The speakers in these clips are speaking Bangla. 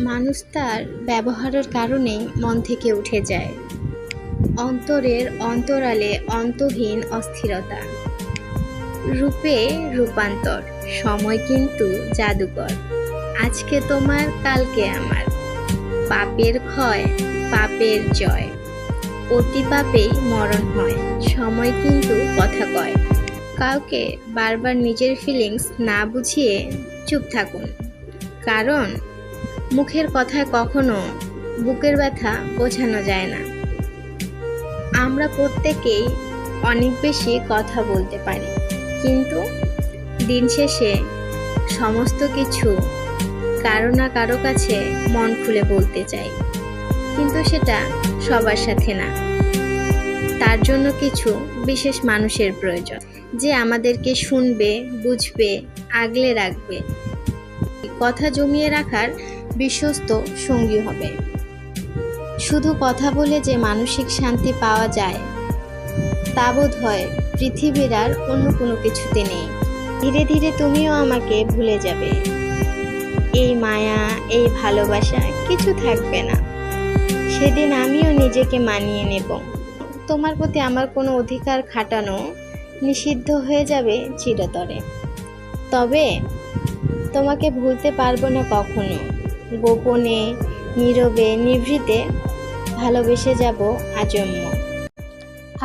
মানুষ তার ব্যবহারের কারণেই মন থেকে উঠে যায়। অন্তরের অন্তরালে অন্তহীন অস্থিরতা। রূপে রূপান্তর, সময় কিন্তু জাদুকর। আজকে তোমার, কালকে আমার। পাপের ক্ষয়, পাপের জয়। অতি পাপেই মরণ হয়, সময় কিন্তু কথা কয়। কাউকে বারবার নিজের ফিলিংস না বুঝিয়ে চুপ থাকুন। কারণ মুখের কথায় কখনো বুকের ব্যথা বোঝানো যায় না। আমরা প্রত্যেকেই অনেক বেশি কথা বলতে পারি, কিন্তু দিন শেষে সমস্ত কিছু কারও না কারও কাছে মন খুলে বলতে চাই, কিন্তু সেটা সবার সাথে না। তার জন্য কিছু বিশেষ মানুষের প্রয়োজন, যে আমাদেরকে শুনবে, বুঝবে, আগলে রাখবে। কথা জমিয়ে রাখার বিশ্বস্ত সঙ্গী হবে। শুধু কথা বলে যে মানসিক শান্তি পাওয়া যায়, তা বোধ হয় পৃথিবীর আর অন্য কোনো কিছুতে নেই। ধীরে ধীরে তুমিও আমাকে ভুলে যাবে। এই মায়া, এই ভালোবাসা কিছু থাকবে না। সেদিন আমিও নিজেকে মানিয়ে নেব। তোমার প্রতি আমার কোনো অধিকার খাটানো নিষিদ্ধ হয়ে যাবে চিরতরে। তবে তোমাকে ভুলতে পারব না কখনো। গোপনে, নীরবে, নিভৃতে ভালোবেসে যাব আজন্ম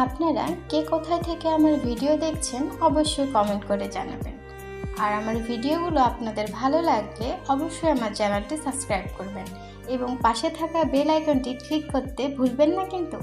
আপনারা কে কোথায় থেকে আমার ভিডিও দেখছেন অবশ্যই কমেন্ট করে জানাবেন। আর আমার ভিডিওগুলো আপনাদের ভালো লাগলে অবশ্যই আমার চ্যানেলটি সাবস্ক্রাইব করবেন এবং পাশে থাকা বেল আইকনটি ক্লিক করতে ভুলবেন না কিন্তু।